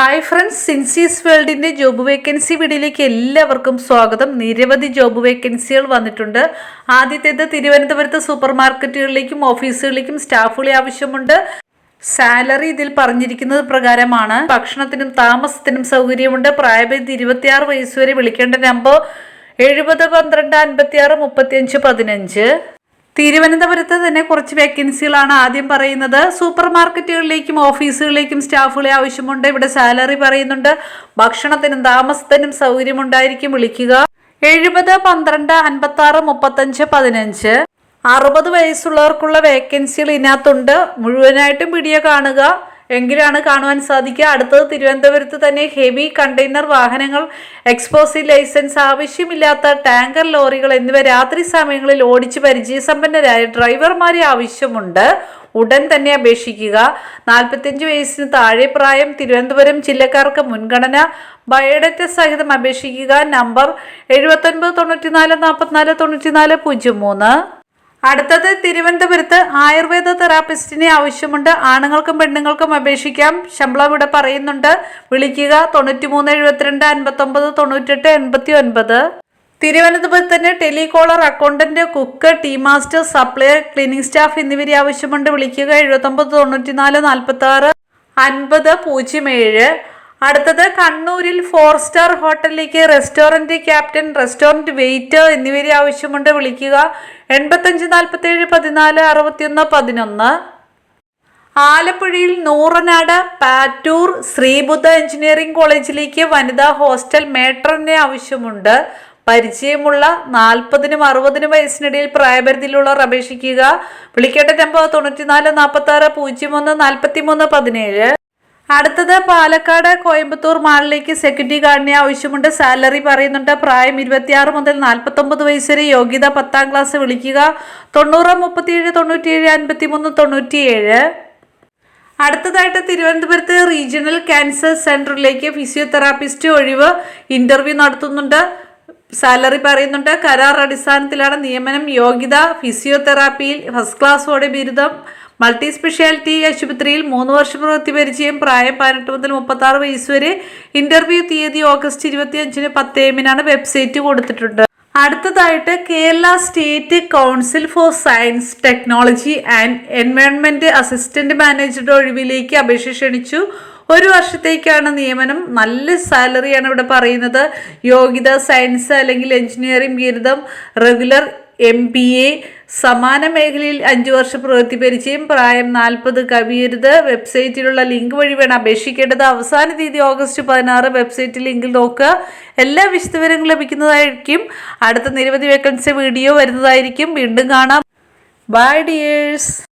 Hi friends സിൻസീസ് വേൾഡിന്റെ job vacancy വീഡിയോയിലേക്ക് എല്ലാവർക്കും സ്വാഗതം. നിരവധി ജോബ് വേക്കൻസികൾ വന്നിട്ടുണ്ട്. ആദ്യത്തേത് തിരുവനന്തപുരത്ത് സൂപ്പർ മാർക്കറ്റുകളിലേക്കും ഓഫീസുകളിലേക്കും സ്റ്റാഫുകളെ ആവശ്യമുണ്ട്. സാലറി ഇതിൽ പറഞ്ഞിരിക്കുന്നത് പ്രകാരമാണ്. ഭക്ഷണത്തിനും താമസത്തിനും സൗകര്യമുണ്ട്. പ്രായപരിധി ഇരുപത്തിയാറ് വയസ്സ് വരെ വിളിക്കേണ്ട നമ്പർ എഴുപത് പന്ത്രണ്ട് അൻപത്തിയാറ് മുപ്പത്തിയഞ്ച് പതിനഞ്ച്. തിരുവനന്തപുരത്ത് തന്നെ കുറച്ച് വേക്കൻസികളാണ് ആദ്യം പറയുന്നത്. സൂപ്പർ മാർക്കറ്റുകളിലേക്കും ഓഫീസുകളിലേക്കും സ്റ്റാഫുകളെ ആവശ്യമുണ്ട്. ഇവിടെ സാലറി പറയുന്നുണ്ട്. ഭക്ഷണത്തിനും താമസത്തിനും സൗകര്യമുണ്ടായിരിക്കും. വിളിക്കുക. എഴുപത് പന്ത്രണ്ട് അൻപത്തി ആറ് മുപ്പത്തഞ്ച് പതിനഞ്ച്. അറുപത് വയസ്സുള്ളവർക്കുള്ള വേക്കൻസികൾ ഇതിനകത്തുണ്ട്. മുഴുവനായിട്ടും വീഡിയോ കാണുക. എങ്കിലാണ് കാണുവാൻ സാധിക്കുക. അടുത്തത് തിരുവനന്തപുരത്ത് തന്നെ ഹെവി കണ്ടെയ്നർ വാഹനങ്ങൾ എക്സ്പോസി ലൈസൻസ് ആവശ്യമില്ലാത്ത ടാങ്കർ ലോറികൾ എന്നിവ രാത്രി സമയങ്ങളിൽ ഓടിച്ച് പരിചയസമ്പന്നരായ ഡ്രൈവർമാരെ ആവശ്യമുണ്ട്. ഉടൻ തന്നെ അപേക്ഷിക്കുക. നാൽപ്പത്തിയഞ്ച് വയസ്സിന് താഴെ പ്രായം തിരുവനന്തപുരം ജില്ലക്കാർക്ക് മുൻഗണന. ബയോഡേറ്റ സഹിതം അപേക്ഷിക്കുക. നമ്പർ എഴുപത്തൊൻപത് തൊണ്ണൂറ്റിനാല് നാൽപ്പത്തിനാല് തൊണ്ണൂറ്റിനാല് പൂജ്യം മൂന്ന്. അടുത്തത് തിരുവനന്തപുരത്ത് ആയുർവേദ തെറാപ്പിസ്റ്റിനെ ആവശ്യമുണ്ട്. ആണുങ്ങൾക്കും പെണ്ണുങ്ങൾക്കും അപേക്ഷിക്കാം. ശമ്പളം ഇവിടെ പറയുന്നുണ്ട്. വിളിക്കുക തൊണ്ണൂറ്റി മൂന്ന് എഴുപത്തിരണ്ട് അൻപത്തൊമ്പത് തൊണ്ണൂറ്റെട്ട് എൺപത്തി ഒൻപത് തിരുവനന്തപുരത്ത് തന്നെ telecaller accountant cook tea master supplier cleaning staff എന്നിവരെ ആവശ്യമുണ്ട്. വിളിക്കുക എഴുപത്തൊമ്പത് തൊണ്ണൂറ്റി നാല് നാൽപ്പത്തി ആറ് അൻപത് പൂജ്യം ഏഴ്. അടുത്തത് കണ്ണൂരിൽ ഫോർ സ്റ്റാർ ഹോട്ടലിലേക്ക് റെസ്റ്റോറന്റ് ക്യാപ്റ്റൻ റെസ്റ്റോറന്റ് വെയിറ്റർ എന്നിവരെ ആവശ്യമുണ്ട്. വിളിക്കുക എൺപത്തഞ്ച് നാൽപ്പത്തേഴ് പതിനാല് അറുപത്തിയൊന്ന് പതിനൊന്ന്. ആലപ്പുഴയിൽ നൂറനാട് പാറ്റൂർ ശ്രീബുദ്ധ എഞ്ചിനീയറിംഗ് കോളേജിലേക്ക് വനിതാ ഹോസ്റ്റൽ മേട്രനെ ആവശ്യമുണ്ട്. പരിചയമുള്ള നാൽപ്പതിനും അറുപതിനും വയസ്സിനിടയിൽ പ്രായപരിധിയിലുള്ളവർ അപേക്ഷിക്കുക. വിളിക്കേണ്ട നമ്പർ തൊണ്ണൂറ്റിനാല് നാൽപ്പത്തി ആറ് പൂജ്യം ഒന്ന് നാൽപ്പത്തി മൂന്ന് പതിനേഴ്. അടുത്തത് പാലക്കാട് കോയമ്പത്തൂർ മാളിലേക്ക് സെക്യൂരിറ്റി ഗാർഡിനെ ആവശ്യമുണ്ട്. സാലറി പറയുന്നുണ്ട്. പ്രായം ഇരുപത്തിയാറ് മുതൽ നാൽപ്പത്തൊമ്പത് വയസ്സ് വരെ യോഗ്യത പത്താം ക്ലാസ് വിളിക്കുക. തൊണ്ണൂറ് മുപ്പത്തിയേഴ് തൊണ്ണൂറ്റിയേഴ് അൻപത്തി മൂന്ന് തൊണ്ണൂറ്റിയേഴ്. അടുത്തതായിട്ട് തിരുവനന്തപുരത്ത് റീജിയണൽ ക്യാൻസർ സെന്ററിലേക്ക് ഫിസിയോതെറാപ്പിസ്റ്റ് ഒഴിവ് ഇന്റർവ്യൂ നടത്തുന്നുണ്ട്. സാലറി പറയുന്നുണ്ട്. കരാർ അടിസ്ഥാനത്തിലാണ് നിയമനം. യോഗ്യത ഫിസിയോതെറാപ്പിയിൽ ഫസ്റ്റ് ക്ലാസ്സോടെ ബിരുദം. മൾട്ടി സ്പെഷ്യാലിറ്റി ആശുപത്രിയിൽ മൂന്ന് വർഷ പ്രവൃത്തി പരിചയം പ്രായം പതിനെട്ട് മുതൽ മുപ്പത്തി ആറ് വയസ്സ് വരെ ഇന്റർവ്യൂ തീയതി ഓഗസ്റ്റ് ഇരുപത്തി അഞ്ചിന് പത്ത് എമ്മിനാണ് വെബ്സൈറ്റ് കൊടുത്തിട്ടുണ്ട്. അടുത്തതായിട്ട് Kerala state council for science technology and environment assistant മാനേജറുടെ ഒഴിവിലേക്ക് അപേക്ഷ ക്ഷണിച്ചു. ഒരു വർഷത്തേക്കാണ് നിയമനം. നല്ല സാലറിയാണ് ഇവിടെ പറയുന്നത്. യോഗ്യത സയൻസ് അല്ലെങ്കിൽ എഞ്ചിനീയറിംഗ് ബിരുദം റെഗുലർ എം പി എ സമാന മേഖലയിൽ അഞ്ചു വർഷ പ്രവൃത്തി പരിചയം പ്രായം നാൽപ്പത് കവിയരുത്. വെബ്സൈറ്റിലുള്ള ലിങ്ക് വഴി വേണം അപേക്ഷിക്കേണ്ടത്. അവസാന തീയതി ഓഗസ്റ്റ് പതിനാറ്. വെബ്സൈറ്റ് ലിങ്കിൽ നോക്കുക. എല്ലാ വിശദവിവരങ്ങളും ലഭിക്കുന്നതായിരിക്കും. അടുത്ത നിരവധി വേക്കൻസി വീഡിയോ വരുന്നതായിരിക്കും. വീണ്ടും കാണാം. By dears